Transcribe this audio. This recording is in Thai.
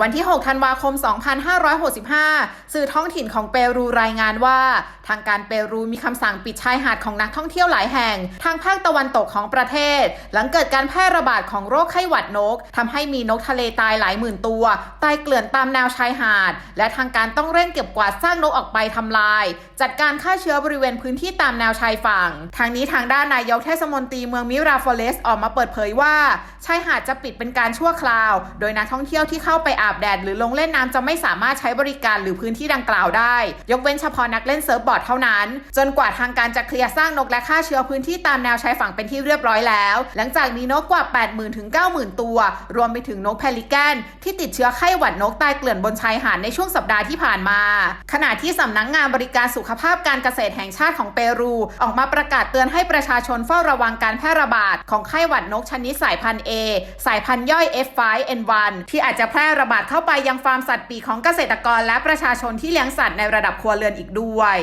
วันที่ 6 ธันวาคม 2565 สื่อท้องถิ่นของเปรูรายงานว่า ทางการเปรูมีคำสั่งปิดชายหาดของนักท่องเที่ยวหลายแห่ง ทางภาคตะวันตกของประเทศ หลังเกิดการแพร่ระบาดของโรคไข้หวัดนก ทำให้มีนกทะเลตายหลายหมื่นตัว ตายเกลื่อนตามแนวชายหาด และทางการต้องเร่งเก็บกวาดซากนกออกไปทำลาย จัดการฆ่าเชื้อบริเวณพื้นที่ตามแนวชายฝั่ง ทางนี้ทางด้านนายกเทศมนตรีเมืองมิราฟอเรสออกมาเปิดเผยว่าชายหาดจะปิดเป็นการชั่วคราว โดยนักท่องเที่ยวที่เข้าไปอาบแดดหรือลงเล่นน้ำจะไม่สามารถใช้บริการหรือพื้นที่ดังกล่าวได้ ยกเว้นเฉพาะนักเล่นเซิร์ฟบอร์ดเท่านั้น จนกว่าทางการจะเคลียร์สร้างนกและฆ่าเชื้อพื้นที่ตามแนวชายฝั่งเป็นที่เรียบร้อยแล้ว หลังจากมีนกกว่า 80,000ถึง90,000 ตัว รวมไปถึงนกแพลิแกนที่ติดเชื้อไข้หวัดนกตายเกลื่อนบนชายหาดในช่วงสัปดาห์ที่ผ่านมา ขณะที่สำนักงงานบริการสุขภาพการเกษตรแห่งชาติของเปรู ออกมาประกาศเตือนให้ประชาชนเฝ้าระวังการแพร่ระบาดของไข้หวัดนกชนิดสายพันธุ์ A สายพันธุ์ย่อย F5N1 ที่อาจจะแพร่ระบาดเข้าไปยังฟาร์มสัตว์ปีกของเกษตรกรและประชาชนที่เลี้ยงสัตว์ในระดับครัวเรือนอีกด้วย